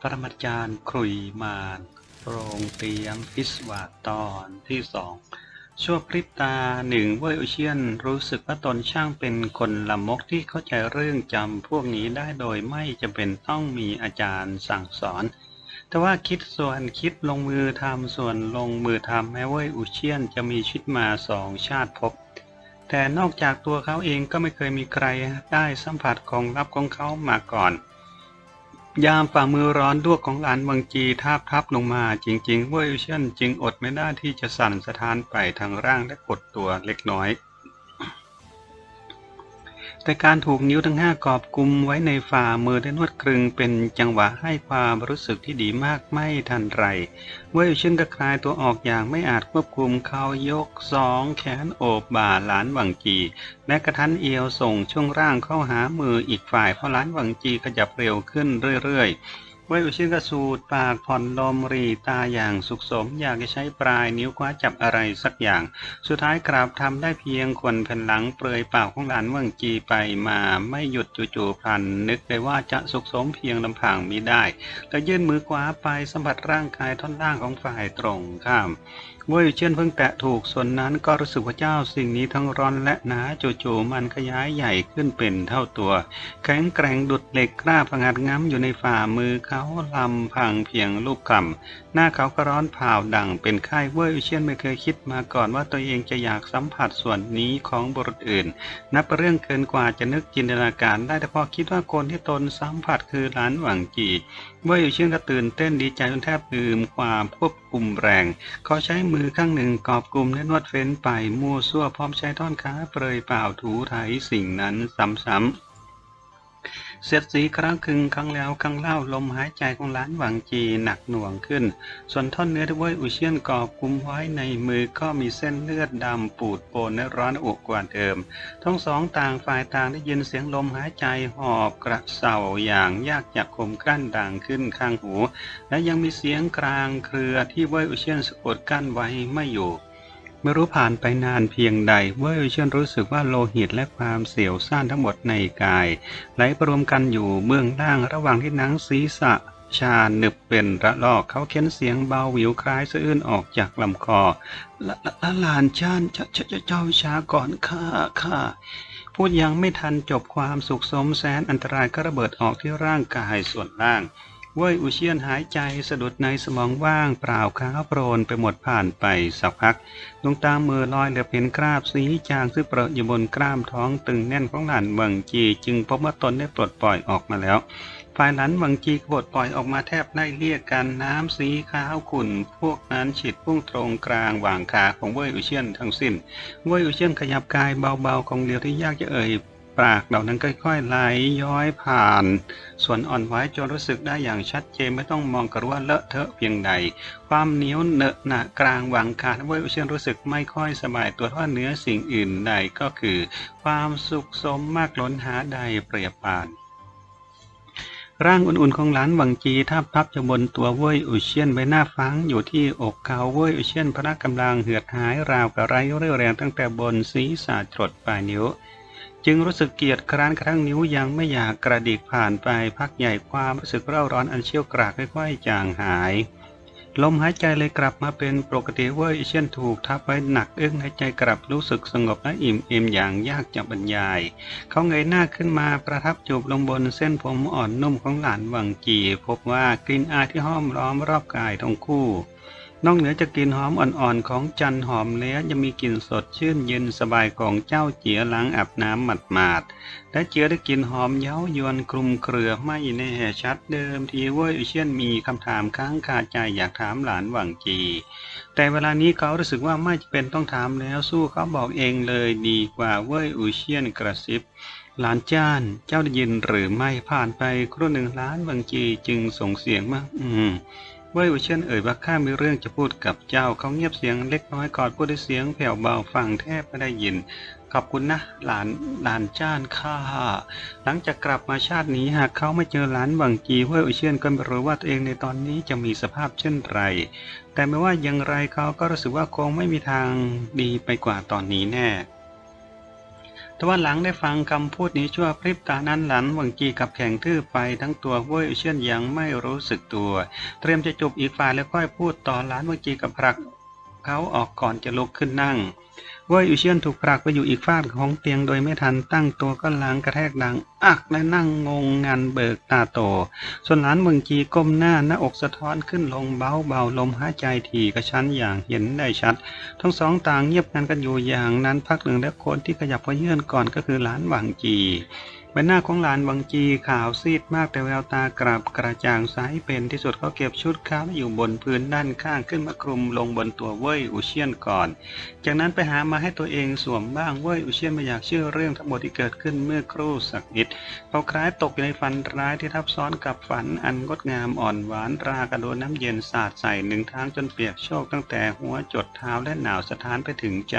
ปรมาจารย์ครุยมานโรงเตียมพิศวาตอนที่สองชั่วพริบตาหนึ่งเว่ยอุเชียน รู้สึกว่าตนช่างเป็นคนละมกที่เข้าใจเรื่องจำพวกนี้ได้โดยไม่จำเป็นต้องมีอาจารย์สั่งสอน แต่ว่าคิดส่วนคิดลงมือทำส่วนลงมือทำแม้เว่ยอุเชียนจะมีชีวิตมาสองชาติภพแต่นอกจากตัวเขาเองก็ไม่เคยมีใครได้สัมผัสของลับของเขามาก่อน ยามฝ่ามือร้อนดวกของหลานวังจีทาบทับลงมา จริงๆเว่ยเช่นจึงอดไม่ได้ที่จะสั่นสะท้านไปทางร่างและกดตัวเล็กน้อย แต่การถูกนิ้วทั้งห้ากอบกุมไว้ในฝ่ามือได้นวดกรึงเป็นจังหวะให้ความรู้สึกที่ดีมากไม่ทันไรเว่ยเช่นกระคลายตัวออกอย่างไม่อาจควบคุมเขายกสองแขนโอบบ่าหลานหวังจี และกระทันเอวส่งช่วงร่างเข้าหามืออีกฝ่ายเพราะหลานหวังจีขยับเร็วขึ้นเรื่อยๆ ว้ยอุชิกระสูดปากผ่อนลมรีตาอย่างสุขสม อยากจะใช้ปลายนิ้วคว้าจับอะไรสักอย่าง สุดท้ายกราบทำได้เพียงควนแผ่นหลังเปลยเปล่าของหลานหวังจีไปมาไม่หยุดจู่ๆพลัน นึกเลยว่าจะสุขสมเพียงลำพังมิได้แล้วยื่นมือขวาไปสัมผัสร่างกายท่อนล่างของฝ่ายตรงข้าม เว่ยเช่นเพิ่งแตะถูกส่วนนั้นก็รู้สึกว่าเจ้าสิ่งนี้ทั้งร้อนและหนาจู่ๆมันขยายใหญ่ขึ้นเป็นเท่าตัว แข็งแกร่งดุดเหล็กกล้าผงัดง้ำอยู่ในฝ่ามือเขาลำพังเพียงลูกคำหน้าเขาก็ร้อนเผาดังเป็นไข้เว่ยเช่นไม่เคยคิดมาก่อนว่าตัวเองจะอยากสัมผัสส่วนนี้ของบุรุษอื่น นับเรื่องเกินกว่าจะนึกจินตนาการได้แต่พอคิดว่าคนที่ตนสัมผัสคือหลานหวังจีเว่ยเช่นก็ตื่นเต้นดีใจจนแทบลืมความควบคุมแรงเขาใช้มือข้างหนึ่งกอบกลุ่มและนวดเฟ้นไปมั่วซั่วพร้อมใช้ท่อนขาเปรยเปล่าถูไถสิ่งนั้นซ้ำๆ เสียดสีครั้งคึงครั้งแล้วครั้งเล่าลมหายใจของหล้านหวังจีหนักหน่วงขึ้น ส่วนท่อนเนื้อที่เว้ยอุเชียนกอบกุมไว้ในมือก็มีเส้นเลือดดำปูดโปนและร้อนอกกว่าเดิม ทั้งสองต่างฝ่ายต่างได้ยินเสียงลมหายใจหอบกระเซาอย่างยากจะข่มกั้นดังขึ้นข้างหู และยังมีเสียงกลางเครือที่เว่ยอุเชียนสะกดกั้นไว้ไม่อยู่ ไม่รู้ผ่านไปนานเพียงใดเว่ยอุเชียนรู้สึกว่าโลหิตและความเสียวซ่านทั้งหมดในกาย ไหลประรวมกันอยู่เบื้องล่างระหว่างที่หนังศีรษะชาหนึบเป็นระลอกเขาเค้นเสียงเบาหวิวคล้ายสะอื้นออกจากลำคอละละละหลานชานเจ้าเจ้าเจ้าก่อนข้าข้าพูดยังไม่ทันจบความสุขสมแสนอันตรายก็ระเบิดออกที่ร่างกายส่วนล่าง เว่ยอุเชียนหายใจสะดุดในสมองว่างเปล่าขาวโปรนไปหมดผ่านไปสักพักดวงตามือลอยเหลือเห็นคราบสีจางซึ่งเปรอะอยู่บนกล้ามท้องตึงแน่นของหลานวังจีจึงพบว่าตนได้ปลดปล่อยออกมาแล้วฝ่ายหลานวังจีกบดปล่อยออกมาแทบไล่เลียกันน้ำสีขาวขุ่น พวกนั้นฉีดพุ่งตรงกลางหว่างขาของเว่ยอุเชียนทั้งสิ้นเว่ยอุเชียนขยับกายเบาๆของเดียวที่ยากจะเอ่ย ปากเหล่านั้นค่อยๆไหลย้อยผ่าน ส่วนอ่อนไหวจนรู้สึกได้อย่างชัดเจนไม่ต้องมองกระว่าเลอะเทอะเพียงใด ความเหนียวเนอะหนะกลางหว่างขาเว่ยอุเชียนรู้สึกไม่ค่อยสบายตัวเท่าเนื้อสิ่งอื่นใดก็คือ ความสุขสมมากล้นหาใดเปรียบปานร่างอุ่นๆของหลานหวังจีทับพับจะบนตัวเว่ยอุเชียนใบหน้าฟังอยู่ที่อกเขาเว่ยอุเชียนพระกำลังเหือดหายราวกับไรเรี่ยวแรงตั้งแต่บนศีรษะจดปลายนิ้ว จึงรู้สึกเกียดคร้านกระทั่งนิ้วยังไม่อยากกระดิกผ่านไปพักใหญ่ความรู้สึกเร่าร้อนอันเชี่ยวกรากค่อยๆ จางหาย ลมหายใจเลยกลับมาเป็นปกติเว้ยเช่นถูกทับไว้หนักอึ้งหายใจกลับรู้สึกสงบและอิ่มเอมอย่างยากจะบรรยาย เขาเงยหน้าขึ้นมาประทับจูบลงบนเส้นผมอ่อนนุ่มของหลานวังจี พบว่ากลิ่นอายที่ห้อมล้อมรอบกายทั้งคู่ นอกเหนือจากกลิ่นหอมอ่อนๆของจันหอมแล้วยังมีกลิ่นสดชื่นเย็นสบายของเจ้าเจียล้างอาบน้ำหมาดๆและเจือด้กลิ่นหอมเย้ายวนคลุมเครือไม่แน่ชัดเดิมทีเว้ยเช่นมีคำถามค้างคาใจอยากถามหลานหวังจี แต่เวลานี้เขารู้สึกว่าไม่จำเป็นต้องถามแล้วสู้เขาบอกเองเลยดีกว่าเว้ยอุเชียนกระซิบหลานจ้านเจ้าได้ยินหรือไม่ผ่านไปครู่หนึ่งล้านบางจีจึงส่งเสียงมาอืม เว่ยอุเชนเอ่ยว่าข้ามีเรื่องจะพูดกับเจ้าเขาเงียบเสียงเล็กน้อยก่อนพูดด้วยเสียงแผ่วเบาฟังแทบไม่ได้ยิน ขอบคุณนะหลานหลานจ้านข้า หลังจากกลับมาชาตินี้หากเขาไม่เจอหลานบังกีเว่ยอุเชนก็ไม่รู้ว่าตัวเองในตอนนี้จะมีสภาพเช่นไร แต่ไม่ว่าอย่างไรเขาก็รู้สึกว่าคงไม่มีทางดีไปกว่าตอนนี้แน่ แต่ว่าหลังได้ฟังคำพูดนี้ชั่วพริบตานั้นหลันหวังจีกับแข่งทื่อไปทั้งตัวเว้ยเชื่อนยังไม่รู้สึกตัว เตรียมจะจุบอีกฝ่ายแล้วค่อยพูดต่อหลานหวังจีกับผลักเขาออกก่อนจะลุกขึ้นนั่ง เว่ยอุเชียนถูกผลักไปอยู่อีกฟากของเตียงโดยไม่ทันตั้งตัวก็ล้างกระแทกดัง อักและนั่งงงงันเบิกตาโต ส่วนหลานเมืองจีก้มหน้าหน้าอกสะท้อนขึ้นลงเบาเบาๆลมหายใจถี่กระชั้นอย่างเห็นได้ชัด ทั้งสองต่างเงียบงันกันอยู่อย่างนั้นพักหนึ่งและคนที่ขยับเขยื่นก่อนก็คือหลานหวังจี ใบหน้าของหลานหวังจีขาวซีดมากแต่แววตากลับกระจ่างใสเป็นที่สุดเขาเก็บชุดขาวอยู่บนพื้นด้านข้างขึ้นมาคลุมลงบนตัวเว่ยอุเชียนก่อน จากนั้นไปหามาให้ตัวเองสวมบ้างเว้ยอุเชียนไม่อยากเชื่อเรื่องทั้งหมดที่เกิดขึ้นเมื่อครู่สักนิดเขาคล้ายตกอยู่ในฝันร้ายที่ทับซ้อนกับฝันอันงดงามอ่อนหวานรากระโดนน้ำเย็นสาดใส่หนึ่งทางจนเปียกโชกตั้งแต่หัวจดเท้าและหนาวสะท้านไปถึงใจ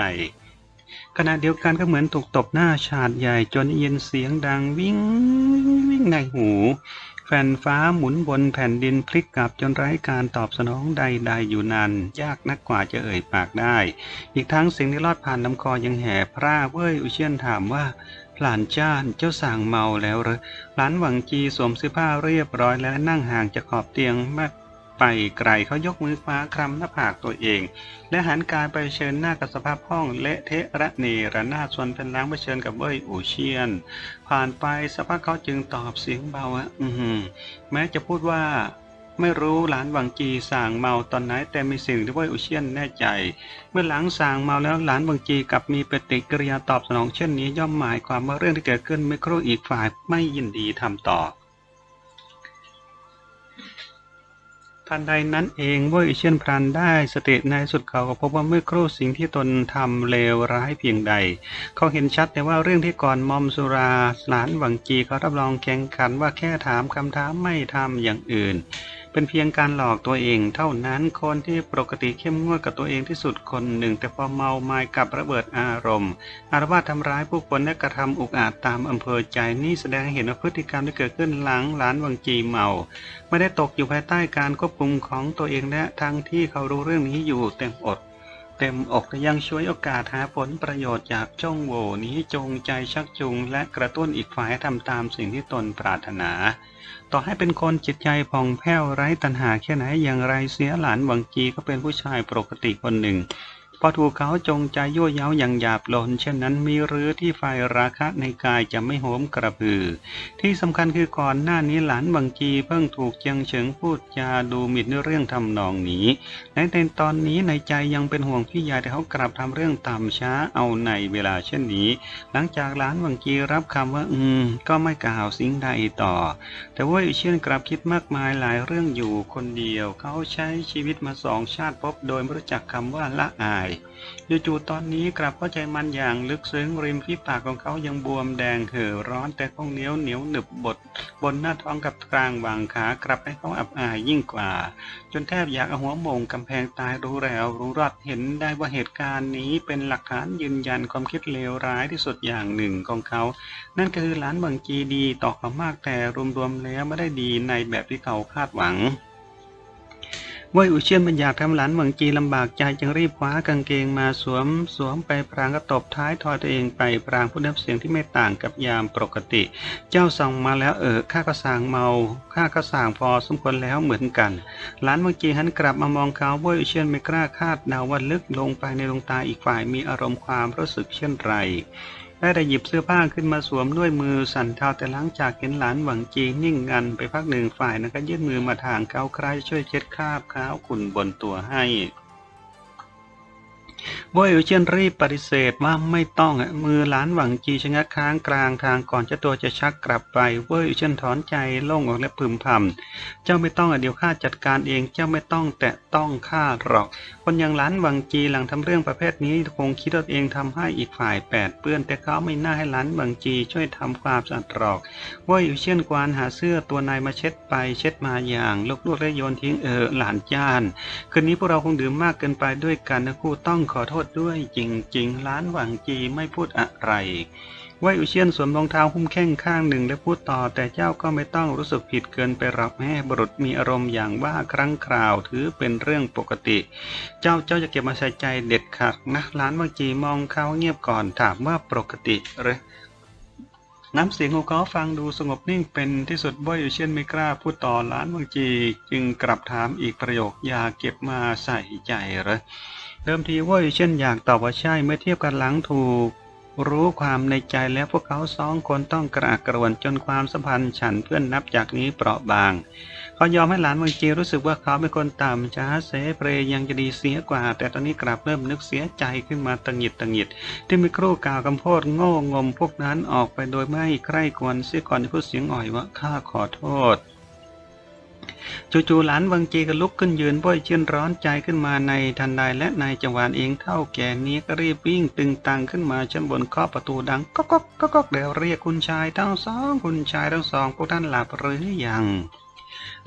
ขณะเดียวกันก็เหมือนถูกตบหน้าฉาดใหญ่จนได้ยินเสียงดังวิ่งวิ่งในหู แผ่นฟ้าหมุนบนแผ่นดินพลิกกลับจนไร้การตอบสนองใดๆอยู่นานยากนักกว่าจะเอ่ยปากได้ อีกทั้งเสียงที่ลอดผ่านลำคอยังแห่พร่าเว้ยอุเชียนถามว่าหลานจ้านเจ้าสั่งเมาแล้วหรอหลานหวังจีสวมเสื้อผ้าเรียบร้อยแล้วนั่งห่างจากขอบเตียงมาก ไปไกลเขายกมือคว้าคลำหน้าผากตัวเอง และหันกายไปเชิญหน้ากับสภาพห้องเละเทะระเนระนาดส่วนเป็นล้างไปเชิญกับเว้ยอูเชียน ผ่านไปสักพักเขาจึงตอบเสียงเบาว่าอือหือแม้จะพูดว่าไม่รู้หลานหวังจีสั่งเมาตอนไหนแต่มีสิ่งที่เว้ยอุเชียนแน่ใจ เมื่อหลังสั่งเมาแล้วหลานหวังจีกับมีปฏิกิริยาตอบสนองเช่นนี้ย่อมหมายความว่าเรื่องที่เกิดขึ้นไม่ครู่อีกฝ่ายไม่ยินดีทำต่อ ทันใดนั้นเองเว่ยเชียนพรันได้สติในสุดเขาก็พบว่าเมื่อครู่สิ่งที่ตนทำเลวร้ายเพียงใด เขาเห็นชัดแต่ว่าเรื่องที่ก่อนมอมสุราหลานหวังจีเขารับรองแข่งขันว่าแค่ถามคำถามไม่ทำอย่างอื่น เป็นเพียงการหลอกตัวเอง เท่านั้นคนที่ปกติเข้มงวดกับตัวเองที่สุดคนหนึ่ง แต่พอเมาไม้กับระเบิดอารมณ์ อารวาสทำร้ายผู้คนและกระทำอุกอาจตามอำเภอใจนี่แสดงให้เห็นว่าพฤติกรรมที่เกิดขึ้นหลังหลานวังจีเมา ไม่ได้ตกอยู่ภายใต้การควบคุมของตัวเองและทั้งที่เขารู้เรื่องนี้อยู่เต็มอดเต็มอกแต่ยังช่วยโอกาสหาผลประโยชน์จากช่องโหว่นี้จงใจชักจูงและกระตุ้นอีกฝ่ายทำตามสิ่งที่ตนปรารถนา ต่อให้เป็นคนจิตใจผ่องแผ้วไร้ตัณหาแค่ไหนอย่างไรเสียหลานหวังจีก็เป็นผู้ชายปกติคนหนึ่ง พอถูกเขาจงใจยั่วเย้าอย่างหยาบโลนเช่นนั้นมีหรือที่ไฟราคะในกายจะไม่โหมกระพือ ที่สำคัญคือก่อนหน้านี้หลานบางจีเพิ่งถูกเจียงเฉิงพูดจาดูหมิ่นเรื่องทำนองนี้และในตอนนี้ในใจยังเป็นห่วงพี่ใหญ่แต่เขากลับทำเรื่องต่ำช้าเอาในเวลาเช่นนี้ หลังจากหลานบางจีรับคำว่า อืม ก็ไม่กล่าวสิ่งใดต่อ แต่ว่าเชี่ยนกลับคิดมากมายหลายเรื่องอยู่คนเดียว เขาใช้ชีวิตมาสองชาติพบโดยไม่รู้จักคำว่าละอายจู่ๆตอนนี้กลับเข้าใจมันอย่างลึกซึ้งริมฝีปากของเขายังบวมแดงเห่อร้อนแต่คงเหนียวเหนียวหนึบบด บนหน้าท้องกับกลางวางขากลับให้เขาอับอายยิ่งกว่า จนแทบอยากเอาหัวโมงกำแพงตายรู้แล้วรู้รอดเห็นได้ว่าเหตุการณ์นี้เป็นหลักฐานยืนยันความคิดเลวร้ายที่สุดอย่างหนึ่งของเขา นั่นก็คือหลานบางจีดีต่อเขามากแต่รวมๆแล้วไม่ได้ดีในแบบที่เขาคาดหวัง ว่ยอุเชียนมันอยากทำหลานหวังจีลำบากใจจึงรีบคว้ากางเกงมาสวม สวมไปพรางก็ตบท้ายทอยตัวเองไปพรางผู้นับเสียงที่ไม่ต่างกับยามปกติ เจ้าส่งมาแล้วเออข้าก็สางเมาข้าก็สางพอสมควรแล้วเหมือนกันหลานบางจีหันกลับมามองเขาว่ยอุเชียนไม่กล้าคาดเดาว่าลึกลงไปในดวงตาอีกฝ่ายมีอารมณ์ความรู้สึกเช่นไร ได้หยิบเสื้อผ้าขึ้นมาสวมด้วยมือสั่นเทาแต่หลังจากเห็นหลานหวังจีนิ่งงันไปพักหนึ่งฝ่ายนั้นก็ยื่นมือมาทางเขาใครช่วยเช็ดคราบขาวขุ่นบนตัวให้ โบยอุเชียนรีบปฏิเสธว่าไม่ต้องอะมือหลานหวังจีชะงักค้างกลางทางก่อนเจ้าตัวจะชักกลับไปเว้ยอุเชียนถอนใจโล่งออกและพึมพำเจ้าไม่ต้องอะเดี๋ยวข้าจัดการเองเจ้าไม่ต้องแตะต้องข้าหรอก คนอย่างหลานหวังจีหลังทำเรื่องประเภทนี้คงคิดว่าตัวเองทำให้อีกฝ่ายแปดเปื้อนแต่เขาไม่น่าให้หลานหวังจีช่วยทำความสะอาดหรอกเว่าอยู่เช่นกวานหาเสื้อตัวนายมาเช็ดไปเช็ดมาอย่างลวกๆและโยนทิ้งเออหลานจาน คืนนี้พวกเราคงดื่มมากเกินไปด้วยกันนะคู่ต้องขอโทษด้วยจริงๆหลานหวังจีไม่พูดอะไรเว่ยอุเชียนสวมรองเท้าหุ้มแข้งข้างหนึ่งและพูดต่อแต่เจ้าก็ไม่ต้องรู้สึกผิดเกินไปหรอกแม่บุรุษมีอารมณ์อย่างว่าครั้งคราวถือเป็นเรื่องปกติ เจ้าเจ้าจะเก็บมาใส่ใจเด็ดขาดนะหลานบางจีมองเขาเงียบก่อนถามว่าปกติหรือน้ำเสียงของเขาฟังดูสงบนิ่งเป็นที่สุดบ่อยอยู่เช่นไม่กล้าพูดต่อล้านบางจี จึงกลับถามอีกประโยคอย่าเก็บมาใส่ใจเหรอ เดิมทีว่าอยู่เช่นอยากตอบว่าใช่เมื่อเทียบกันหลังถูก รู้ความในใจแล้วพวกเขาสองคนต้องกระอักกระวนจนความสัมพันธ์ฉันเพื่อนนับจากนี้เปราะบางเขายอมให้หลานบางจีรู้สึกว่าเขาเป็นคนต่ำช้าเสเพรยังจะดีเสียกว่า แต่ตอนนี้กลับเริ่มนึกเสียใจขึ้นมาตังหิดตังหิด ที่มีครู่กล่าวคำโพดโง่งมพวกนั้นออกไปโดยไม่ใคร่ควรเสียก่อนจะพูดเสียงอ่อยว่าข้าขอโทษ จู่ๆหลานวังจีก็ลุกขึ้นยืนบ่อยเชื่นร้อนใจขึ้นมาในทันใดและนายจังหวานเองเท่าแก่นี้ก็รีบวิ่งตึงตังขึ้นมาชั้นบนข้อประตูดังก๊อกก๊อกก๊อกก๊อกเดี๋ยวเรียกคุณชายทั้งสองคุณชายทั้งสองพวกท่านหลับหรือยัง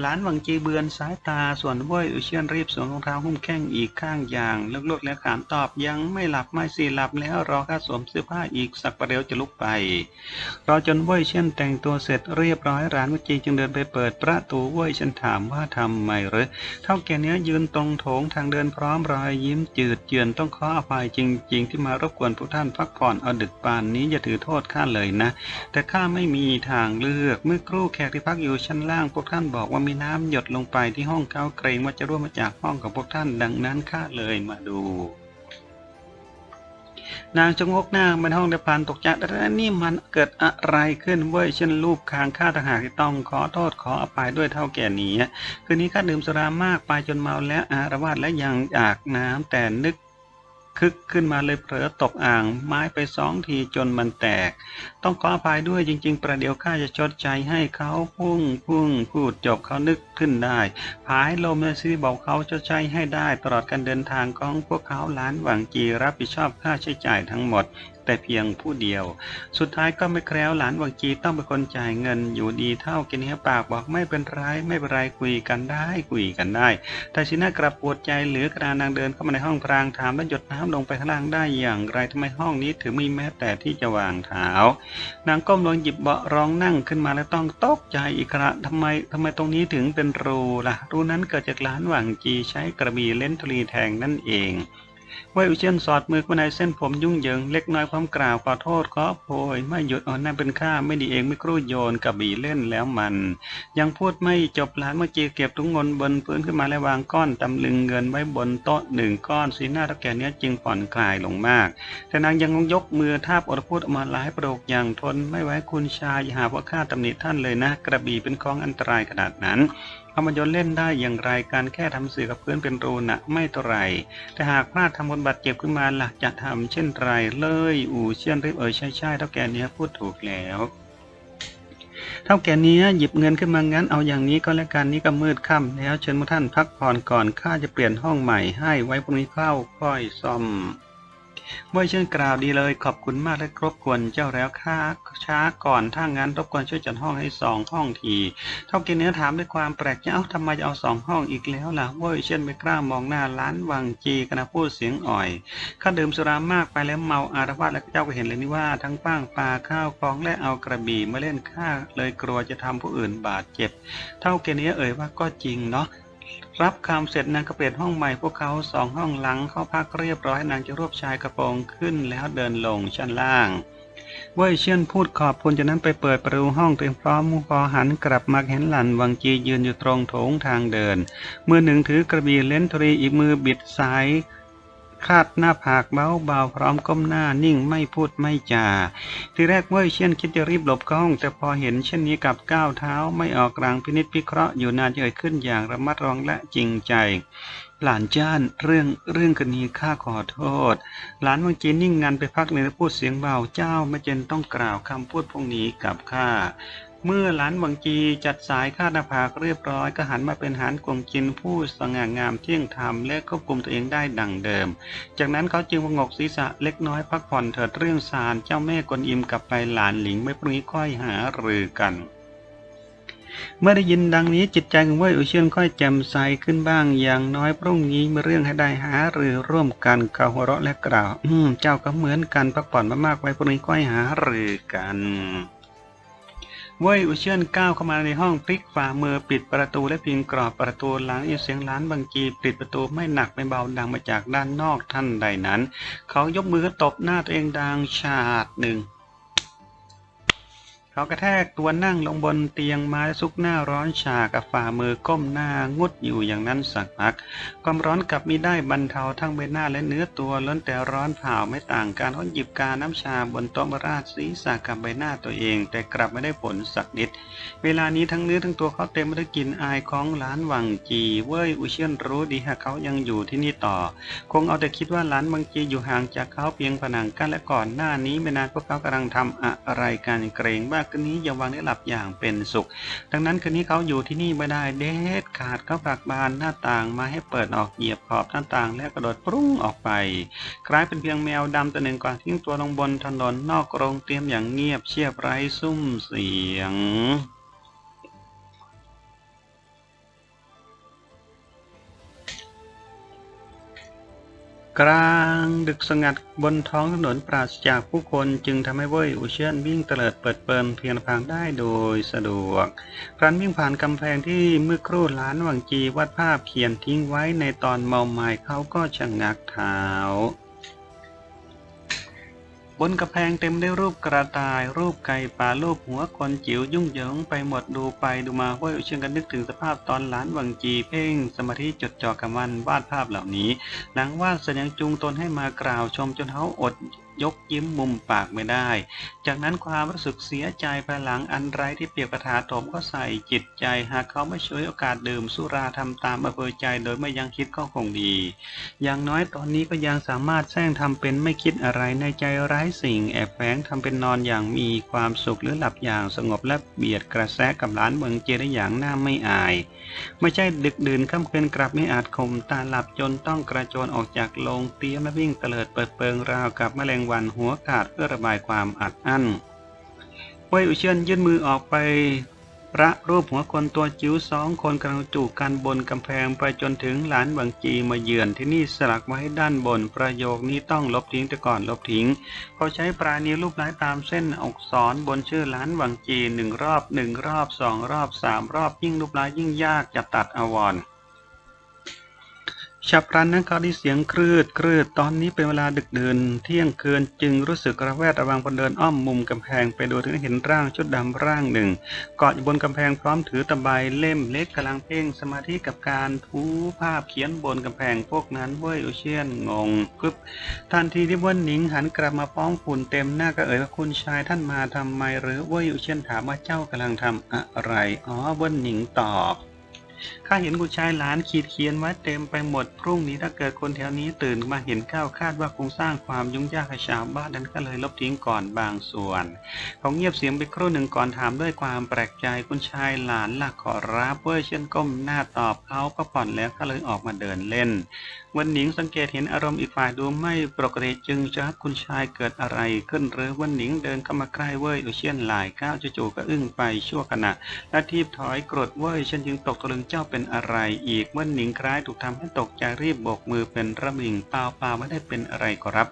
หลานวังจีเบือนสายตาส่วนว้อยอุเชียนรีบสวมรองเท้าหุ้มแข้งอีกข้างอย่างเลิกๆแล้วขานตอบยังไม่หลับไม่สิหลับแล้วรอข้าสวมเสื้อผ้าอีกสักประเดี๋ยวจะลุกไปรอจนว้อยเชียนแต่งตัวเสร็จเรียบร้อยหลานวังจีจึงเดินไปเปิดประตูว้อยเชียนถามว่าทำไมหรือเท่าแก่เนี้ยยืนตรงโถงทางเดินพร้อมรอยยิ้มจืดเจือนต้องขออภัยจริง ๆ ที่มารบกวนพวกท่านพักผ่อนเอาดึกปานนี้อย่าถือโทษข้าเลยนะ แต่ข้าไม่มีทางเลือกเมื่อครู่แขกที่พักอยู่ชั้นล่างพวกท่านบอกว่ามีน้ำหยดลงไปที่ห้องเขาเกรงว่าจะร่วงมาจากห้องของพวกท่านดังนั้นข้าเลยมาดู นางชงกหน้ามันห้องเดพานตกใจแต่นี่มันเกิดอะไรขึ้นเว้ยเช่นรูปคางข้าต่างหากที่ต้องขอโทษขออภัยด้วยเท่าแก่นี้คืนนี้ข้าดื่มสุรามากไปจนเมาและอารวาสและยังอยากน้ำแต่นึก คึกขึ้นมาเลยเผลอตกอ่าง ไม้ไปสองทีจนมันแตก ต้องขออภัยด้วยจริง ๆ ประเดี๋ยวข้าจะชดใจให้เขาพุ่งพุ่งพูดจบเขานึกขึ้นได้ผายลมเลยสิบอกเขาชดใช้ให้ได้ ตลอดการเดินทางของพวกเขาล้านหวังจีรับผิดชอบค่าใช้จ่ายทั้งหมด แต่เพียงผู้เดียว สุดท้ายก็ไม่แคล้วหลานวังจีต้องเป็นคนจ่ายเงินอยู่ดีเท่ากินเนี้ยปากบอกไม่เป็นไรไม่เป็นไรคุยกันได้คุยกันได้ แต่ชิน่ากลับปวดใจหลือกระานนางเดินเข้ามาในห้องพรางถามแล้วหยดน้ำลงไปข้างล่างได้อย่างไรทำไมห้องนี้ถึงไม่แม้แต่ที่จะวางเท้านางก้มลงหยิบเบาะรองนั่งขึ้นมาแล้วต้องตกใจอีกคระทำไมทำไมตรงนี้ถึงเป็นรูล่ะรูนั้นเกิดจากหลานหวังจีใช้กระบี่เล่นทุลีแทงนั่นเอง เว่ยอุเชียนสอดมือเข้าในเส้นผมยุ่งเหยิงเล็กน้อยพร้อมกล่าวขอโทษขอโพยไม่หยุดอ่อนนั่นเป็นข้าไม่ดีเองไม่ครู่โยนกระบี่เล่นแล้วมัน ยังพูดไม่จบหลานเมื่อกี้เก็บถุงเงินบนพื้นขึ้นมาและวางก้อนตำลึงเงินไว้บนโต๊ะหนึ่งก้อนสีหน้าตะแก่เนี้ยจึงผ่อนคลายลงมาก แต่นางยังยกมือทาบอดพูดออกมาหลายประโยคอย่างทนไม่ไว้คุณชายอย่าหาว่าข้าตำหนิท่านเลยนะ กระบี่เป็นของอันตรายขนาดนั้น เอามายนต์เล่นได้อย่างไรการแค่ทำสื่อกับเพื่อนเป็นรูนะไม่เท่าไรแต่หากพลาดทำคนบาดเจ็บขึ้นมาล่ะจะทำเช่นไรเลยอู่เชี่ยนรีบเอ่ยใช่ใช่เท่าแกเนี้ยพูดถูกแล้วเท่าแก่เนี้หยิบเงินขึ้นมางั้นเอาอย่างนี้ก็แล้วกันนี้ก็มืดค่ำแล้วเชิญพวกท่านพักผ่อนก่อนข้าจะเปลี่ยนห้องใหม่ให้ไว้พรุ่งนี้เข้าค่อยซ่อม เมื่อเชิญกล่าวดีเลยขอบคุณมากและครบกวนเจ้าแล้วค่าช้าก่อนถ้างั้นรบกวนช่วยจัดห้องให้สองห้องทีเท่ากินเนื้อถามด้วยความแปลกใจเอ้าทำไมจะเอาสองห้องอีกแล้วล่ะเว้ยเช่นไม่กล้ามองหน้าล้านวังจีกันนะพูดเสียงอ่อยข้าดื่มสุรามากไปแล้วเมาอารวาสแล้วเจ้าก็เห็นเลยนี่ว่าทั้งป้างปลาข้าวของและเอากระบี่มาเล่นข้าเลยกลัวจะทำผู้อื่นบาดเจ็บ เท่าแกนี้เอ่ยว่าก็จริงเนาะ รับคำเสร็จนางก็เปลี่ยนห้องใหม่พวกเขาสองห้องหลังเข้าพักเรียบร้อยนางจะรวบชายกระโปรงขึ้นแล้วเดินลงชั้นล่างเว่ยเชียนพูดขอบคุณจากนั้นไปเปิดประตูห้องเตรียมพร้อมพอหันกลับมาเห็นหลันวังจียืนอยู่ตรงโถงทางเดิน มือหนึ่งถือกระบี่เล่นทรีอีกมือบิดสาย คาดหน้าผากเบาเบาๆพร้อมก้มหน้านิ่งไม่พูดไม่จา ทีแรกเว่ยเชียนคิดจะรีบหลบเข้าห้อง แต่พอเห็นเช่นนี้กับก้าวเท้าไม่ออกกลางพินิจพิเคราะห์อยู่นานเอ่ยขึ้นอย่างระมัดระวังและจริงใจ หลานจ้านเรื่องเรื่องคดีข้าขอโทษ หลานวังจีนิ่งงันไปพักหนึ่งแล้วพูดเสียงเบาเจ้าไม่เจนต้องกล่าวคำพูดพวกนี้กับข้า เมื่อหลานวังจีจัดสายคาดาผากเรียบร้อยก็หันมาเป็นหานกวงจินผู้สง่างามเที่ยงธรรมและควบคุมตัวเองได้ดังเดิม จากนั้นเขาจึงพงกศีรษะเล็กน้อยพักผ่อนเถิดเรื่องสารเจ้าแม่กวนอิมกลับไปหลานหลิงไม่พรุ่งนี้ค่อยหารือกันเมื่อได้ยินดังนี้จิตใจของเว่ยอุเชียนค่อยแจ่มใสขึ้นบ้าง อย่างน้อยพรุ่งนี้มีเรื่องให้ได้หาหรือร่วมกันเขาหัวเราะและกล่าว อืม เจ้าก็เหมือนกันพักผ่อนมามากๆไว้พรุ่งนี้ค่อยหาหรือกัน เว่ยอุเชียนก้าวเข้ามาในห้องพลิกฝ่ามือปิดประตูและพิงกรอบประตูหลังอีเสียงล้านบางกีปิดประตูไม่หนักไม่เบาดังมาจากด้านนอกท่านใดนั้น เขายกมือตบหน้าตัวเองดังชาดหนึ่ง เขากระแทกตัวนั่งลงบนเตียงไม้ซุกหน้าร้อนชากับฝ่ามือก้มหน้างุดอยู่อย่างนั้นสักพัก ความร้อนกลับมีได้บรรเทาทั้งใบหน้าและเนื้อตัวล้นแต่ร้อนเผาไม่ต่างกันเขาหยิบกาน้ำชาบนโต๊ะมาราดศีรษะกับใบหน้าตัวเอง แต่กลับไม่ได้ผลสักนิด เวลานี้ทั้งเนื้อทั้งตัวเขาเต็มไปด้วยกลิ่นอายของหลานหวังจีเว้ยอุเชียนรู้ดีหากเขายังอยู่ที่นี่ต่อ คงเอาแต่คิดว่าหลานบางจีอยู่ห่างจากเขาเพียงผนังกั้นและก่อนหน้านี้ไม่นานพวกเขากำลังทำอะไรกันเกรงว่าคืนนี้อย่าวางได้หลับอย่างเป็นสุข ดังนั้นคืนนี้เขาอยู่ที่นี่ไม่ได้เด็ดขาดเขาผลักบานหน้าต่างมาให้เปิดออกเหยียบขอบหน้าต่างและกระโดดปรุ้งออกไป กลายเป็นเพียงแมวดำตัวหนึ่งก่อนทิ้งตัวลงบนถนนนอกโรงเตรียมอย่างเงียบเชียบไร้ซุ่มเสียง กลางดึกสงัดบนท้องถนนปราศจากผู้คนจึงทำให้เว่ยอุเชียนวิ่งเตลิดเปิดเปิลเพียงพังได้โดยสะดวก ครั้นวิ่งผ่านกำแพงที่เมื่อครู่ล้านหวังจีวาดภาพเขียนทิ้งไว้ในตอนเมาไม้เขาก็ชะงักเท้า บนกระแพงเต็มด้วยรูปกระต่าย รูปไก่ป่ารูปหัวคนจิ๋วยุ่งเหยิงไปหมดดูไปดูมาห้วยเชียงกันนึกถึงสภาพตอนหลานวังจีเพ่ง สมาธิจดจ่อกับมันวาดภาพเหล่านี้หลังวาดแสดงจูงตนให้มากล่าวชมจนเขาอดยกยิ้มมุมปากไม่ได้ จากนั้นความรู้สึกเสียใจภายหลังอันไรที่เปรียบกระถาถมก็ใส่จิตใจ หากเขาไม่ช่วยโอกาสดื่มสุราทำตามอำเภอใจโดยไม่ยังคิดก็คงดี อย่างน้อยตอนนี้ก็ยังสามารถแซงทำเป็นไม่คิดอะไรในใจไร้สิ่งแอบแฝงทำเป็นนอนอย่างมีความสุขหรือหลับอย่างสงบและเบียดกระแสกับหลานเมืองเจได้อย่างน่าไม่อาย ไม่ใช่ดึกดื่นค่ำคืนกลับไม่อาจข่มตาหลับจนต้องกระโจนออกจากโรงเตี้ยมและวิ่งเตลิดเปิดเปิงราวกับแมลงวันหัวขาดเพื่อระบายความอัดอั้นเว่ยอุเชียนยื่นมือออกไป พระรูปหัวคนตัวจิ๋วสองคนกำลังจูบกันบนกำแพงไปจนถึงหลานบางจีมาเยือนที่นี่สลักไว้ด้านบนประโยคนี้ต้องลบทิ้งแต่ก่อนลบทิ้ง เขาใช้ปลายนิ้วรูปไล้ตามเส้นอักษรบนชื่อหลานบังจีหนึ่งรอบหนึ่งรอบสองรอบสามรอบยิ่งรูปไล้ยิ่งยากจะตัดอวร ฉับพลันนั้นเขาได้เสียงครืดครืดตอนนี้เป็นเวลาดึกดื่นเที่ยงคืนจึงรู้สึกระแวดระวังพอเดินอ้อมมุมกำแพงไปดูถึงเห็นร่างชุดดำร่างหนึ่งเกาะอยู่บนกำแพงพร้อมถือตะไบเล่มเล็กกำลังเพ่งสมาธิกับการทูภาพเขียนบนกำแพงพวกนั้นเว้ยอุเชียนงงกึบทันทีที่เว่นหนิงหันกลับมาป้องฝุ่นเต็มหน้าก็เอ่ยว่าคุณชายท่านมาทำไมหรือเว่ยอุเชียนถามว่าเจ้ากำลังทำอะไรอ๋อเว่นหนิงตอบข้าเห็นคุณชายหลานขีดเขียนไว้เต็มไปหมด พรุ่งนี้ถ้าเกิดคนแถวนี้ตื่นมาเห็นข้าวคาดว่าคงสร้างความยุ่งยากให้ชาวบ้านนั้นก็เลยลบทิ้งก่อนบางส่วน เขาเงียบเสียงไปครู่หนึ่งก่อนถามด้วยความแปลกใจคุณชายหลานล่ะขอรับเว่ยเช่นก้มหน้าตอบเขาก็ผ่อนแล้วก็เลยออกมาเดินเล่น วันหนิงสังเกตเห็นอารมณ์อีกฝ่ายดูไม่ปกติจึงจะคุณชายเกิดอะไรขึ้นหรือวันหนิงเดินเข้ามาใกล้เว่ยอุเชียนหลายก้าวจู่ๆก็อึ้งไปชั่วขณะและทีบถอยกรดเว่ยฉันจึงตกตะลึงเจ้าเป็นอะไรอีกวันหนิงคล้ายถูกทำให้ตกใจรีบโบกมือเป็นระมิงเปล่าเปล่าไม่ได้เป็นอะไรขอรับ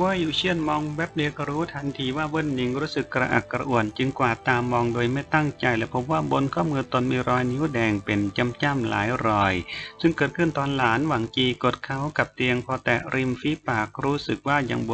ว่าอยู่เชียนมองแวบเดียวก็รู้ทันทีว่าเบิ้ลหนิงรู้สึกกระอักกระอ่วนจึงกวาดตามมองโดยไม่ตั้งใจและพบว่าบนข้อมือตนมีรอยนิ้วแดงเป็นจ้ำๆหลายรอย ซึ่งเกิดขึ้นตอนหลานหวังจีกดเขากับเตียงพอแตะริมฝีปากรู้สึกว่ายังบวม